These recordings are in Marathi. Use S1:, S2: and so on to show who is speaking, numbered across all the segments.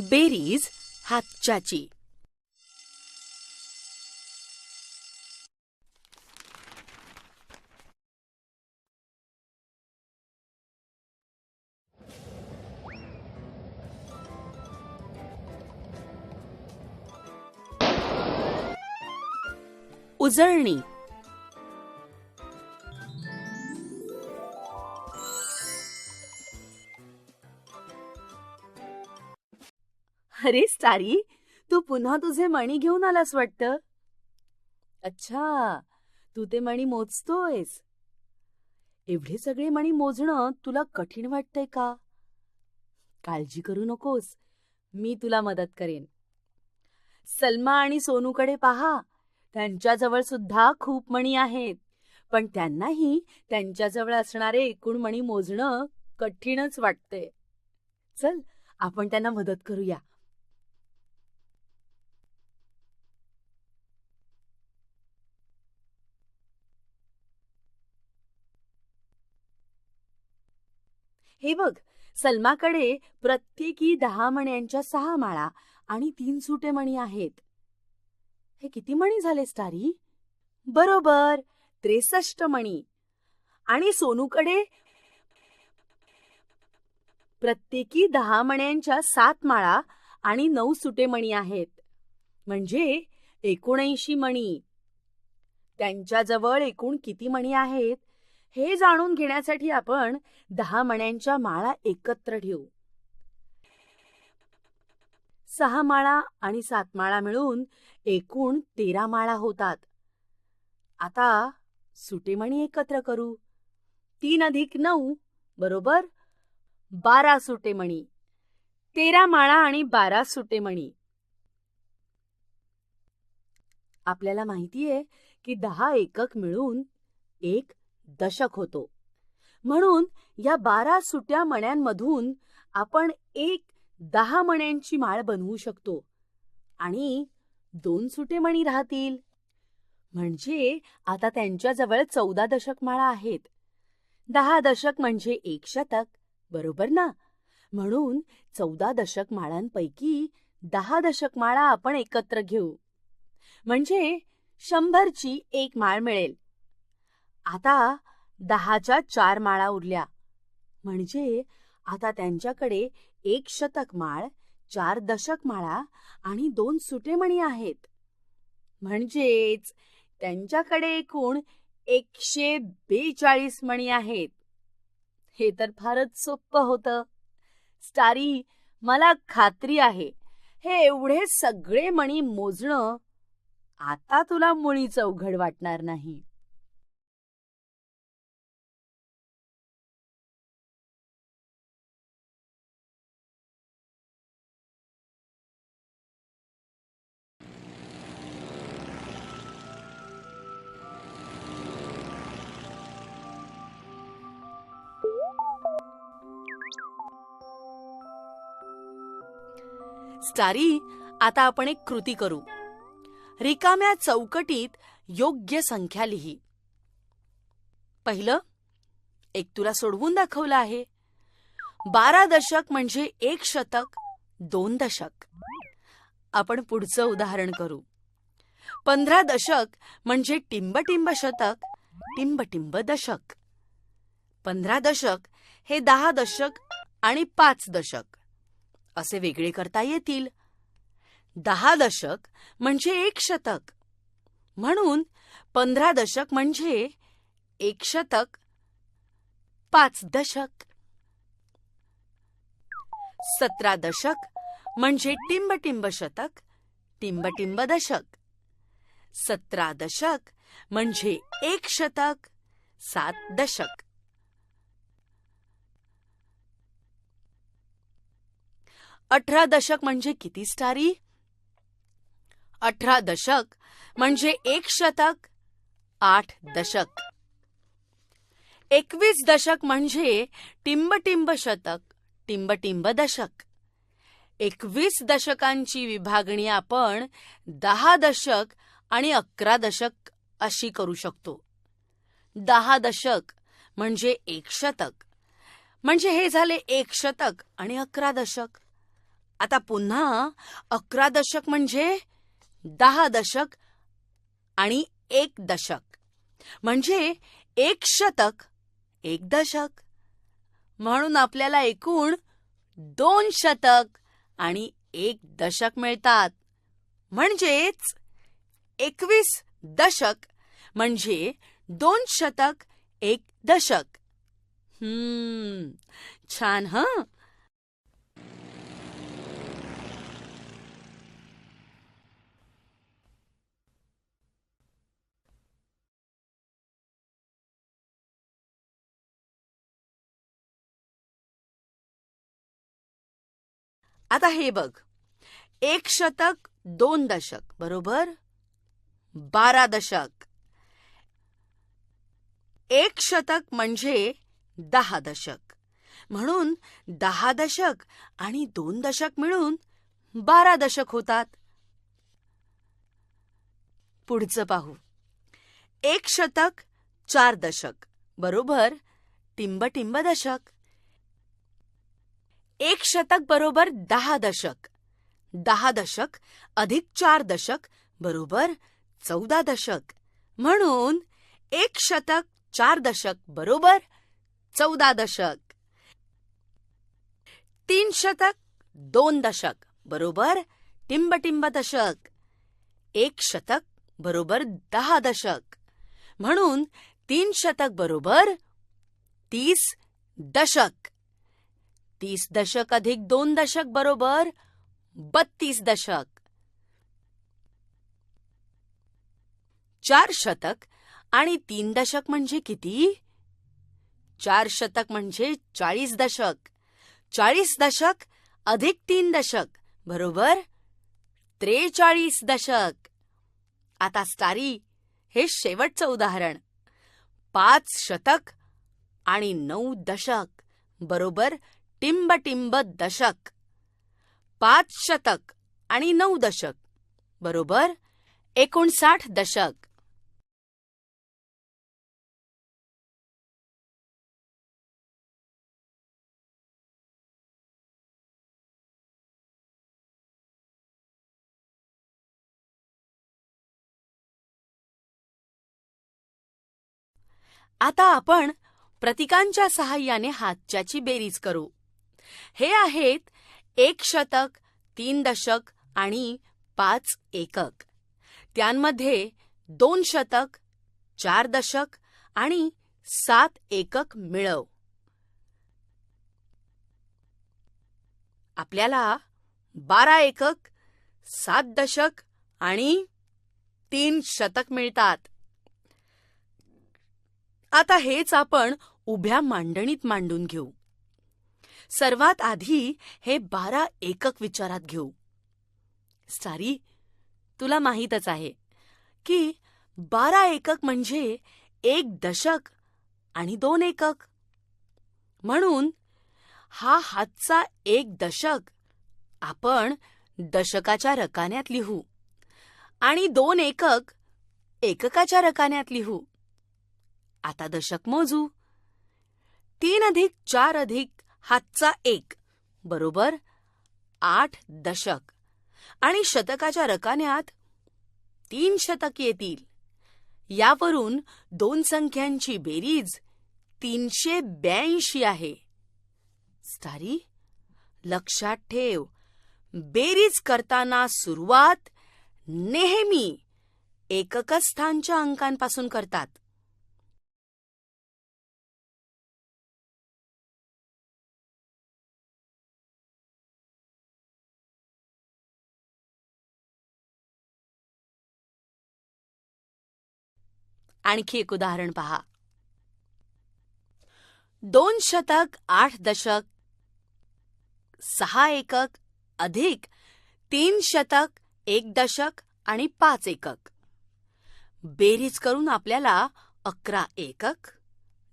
S1: बेरीज हातच्याची. उजळणी. अरे स्टारी तू पुन्हा तुझे मणी घेऊन आलास वाटतं? अच्छा तू ते मणी मोजतोयस. एवढे सगळे मणी मोजणं तुला कठीण वाटतंय का? काळजी करू नकोस मी तुला मदत करेन. सलमा आणि सोनूकडे पहा त्यांच्याजवळ सुद्धा खूप मणी आहेत पण त्यांनाही त्यांच्याजवळ असणारे एकूण मणी मोजणं कठीणच वाटते चल आपण त्यांना मदत करूया. हे बघ सलमाकडे प्रत्येकी दहा मण्यांच्या सहा माळा आणि तीन सुटे मणी आहेत. हे किती मणी झाले स्टारी? बरोबर त्रेसष्ट मणी. आणि सोनूकडे प्रत्येकी दहा मण्यांच्या सात माळा आणि नऊ सुटे मणी आहेत. म्हणजे एकोणऐंशी मणी. त्यांच्याजवळ एकूण किती मणी आहेत? हे जाणून घेण्यासाठी आपण दहा मण्यांच्या माळा एकत्र ठेवू. सहा माळा आणि सात माळा मिळून एकूण तेरा माळा होतात. आता सुटेमणी एकत्र करू. तीन अधिक नऊ बरोबर? बारा सुटेमणी. तेरा माळा आणि बारा सुटेमणी. आपल्याला माहितीये की दहा एकक मिळून एक दशक होतो. म्हणून या बारा सुट्या मण्यांमधून आपण एक दहा मण्यांची माळ बनवू शकतो आणि दोन सुटे मणी राहतील. म्हणजे आता त्यांच्याजवळ चौदा दशक माळा आहेत. दहा दशक म्हणजे एक शतक बरोबर ना? म्हणून चौदा दशक माळांपैकी दहा दशक माळा आपण एकत्र घेऊ. म्हणजे शंभरची एक माळ मिळेल. आता दहाच्या चार माळा उरल्या. म्हणजे आता त्यांच्याकडे एक शतक माळ चार दशक माळा आणि दोन सुटेमणी आहेत. म्हणजेच त्यांच्याकडे एकूण एकशे बेचाळीस मणी आहेत. हे तर फारच सोपं होतं. स्टारी मला खात्री आहे. हे एवढे सगळे मणी मोजणं आता तुला मुळीच अवघड वाटणार नाही. स्टारी आता आपण एक कृती करू. रिकाम्या चौकटीत योग्य संख्या लिही. पहिलं एक तुला सोडवून दाखवलं आहे. बारा दशक म्हणजे एक शतक दोन दशक. आपण पुढचं उदाहरण करू. पंधरा दशक म्हणजे टिंबटिंब शतक टिंबटिंब दशक. पंधरा दशक हे दहा दशक आणि पाच दशक. असे वेगळे करता येतील. दहा दशक म्हणजे एक शतक. म्हणून पंधरा दशक म्हणजे एक शतक. पाच दशक. सतरा दशक म्हणजे टिंबटिंब शतक टिंबटिंब दशक. सतरा दशक म्हणजे एक शतक सात दशक. अठरा दशक म्हणजे किती स्टारी अठरा दशक म्हणजे एक शतक आठ दशक. एकवीस दशक म्हणजे टिंबटिंब शतक टिंबटिंब दशक. एकवीस दशकांची विभागणी आपण दहा दशक आणि अकरा दशक अशी करू शकतो. दहा दशक म्हणजे एक शतक. म्हणजे हे झाले एक शतक आणि अकरा दशक. आता पुन्हा अकरा दशक म्हणजे दहा दशक आणि एक दशक. म्हणजे एक शतक एक दशक. म्हणून आपल्याला एकूण दोन शतक आणि एक दशक मिळतात. म्हणजेच एकवीस दशक म्हणजे दोन शतक एक दशक. हम्म छान हं? आता हे बघ. एक शतक दोन दशक बरोबर? बारा दशक. एक शतक म्हणजे दहा दशक. म्हणून दहा दशक आणि दोन दशक मिळून बारा दशक होतात. पुढचं पाहू. एक शतक चार दशक बरोबर? टिंब टिंब दशक. एक शतक बरोबर दहा दशक. दहा दशक अधिक चार दशक बरोबर चौदा दशक. म्हणून एक शतक चार दशक बरोबर चौदा दशक. तीन शतक दोन दशक बरोबर टिंबटिंब दशक. एक शतक बरोबर दहा दशक. म्हणून तीन शतक बरोबर तीस दशक. तीस दशक अधिक दोन दशक बरोबर बत्तीस दशक. चार शतक आणि तीन दशक म्हणजे किती? चार शतक म्हणजे चाळीस दशक. चाळीस दशक अधिक तीन दशक बरोबर? त्रेचाळीस दशक. आता स्टारी हे शेवटचं उदाहरण. पाच शतक आणि नऊ दशक बरोबर? टिंबटिंब दशक. पाच शतक आणि नऊ दशक. बरोबर? एकोणसाठ दशक. आता आपण प्रतिकांच्या सहाय्याने हातच्याची बेरीज करू. हे आहेत एक शतक तीन दशक आणि पाच एकक. त्यांमध्ये दोन शतक चार दशक आणि सात एकक मिळव. आपल्याला बारा एकक सात दशक आणि तीन शतक मिळतात. आता हेच आपण उभ्या मांडणीत मांडून घेऊ. सर्वात आधी हे बारा एकक विचारात घेऊ. सारी तुला माहीतच आहे की बारा एकक म्हणजे एक दशक आणि दोन एकक. म्हणून हा हातचा एक दशक आपण दशकाच्या रकान्यात लिहू आणि दोन एकक एककाच्या रकान्यात लिहू. आता दशक मोजू. तीन अधिक चार अधिक हातचा एक बरोबर? आठ दशक. आणि शतकाच्या रकान्यात तीन शतक येतील. यावरून दोन संख्यांची बेरीज तीनशे ब्याऐंशी आहे. स्टारी लक्षात ठेव. बेरीज करताना सुरुवात नेहमी एककस्थानच्या अंकांपासून करतात. आणखी एक उदाहरण पहा. दोन शतक आठ दशक सहा एकक अधिक तीन शतक एक दशक आणि पाच एकक. बेरीज करून आपल्याला अकरा एकक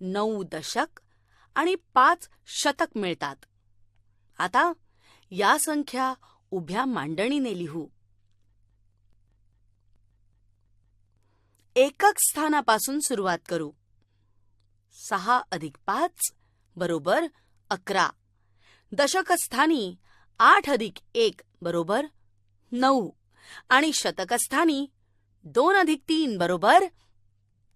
S1: नऊ दशक आणि पाच शतक मिळतात. आता या संख्या उभ्या मांडणीने लिहू. एकक स्थानापासून सुरुवात करू. सहा अधिक पाच बरोबर अकरा. दशकस्थानी आठ अधिक एक बरोबर नऊ. आणि शतकस्थानी दोन अधिक तीन बरोबर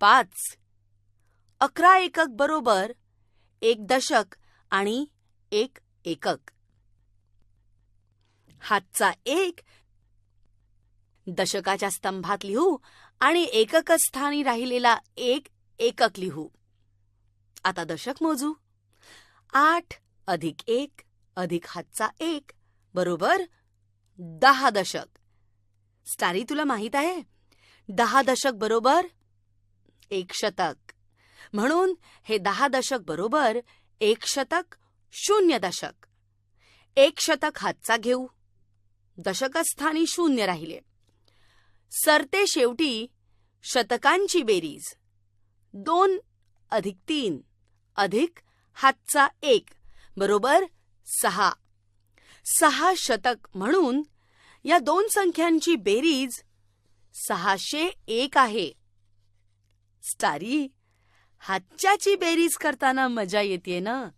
S1: पाच. अकरा एकक बरोबर एक दशक आणि एक एकक. हातचा एक दशकाच्या स्तंभात लिहू आणि एकक स्थानी राहिलेला एक एकक लिहू. आता दशक मोजू. आठ अधिक एक अधिक हातचा एक बरोबर दहा दशक. स्टारी तुला माहीत आहे? दहा दशक बरोबर एक शतक. म्हणून हे दहा दशक बरोबर एक शतक शून्य दशक. एक शतक हातचा घेऊ. दशकस्थानी शून्य राहिले. सरते शेवटी शतकांची बेरीज. दोन अधिक तीन अधिक हातचा एक बरोबर सहा. सहा शतक म्हणून या दोन संख्यांची बेरीज सहाशे एक आहे. स्टारी हातच्याची बेरीज करताना मजा येते ना?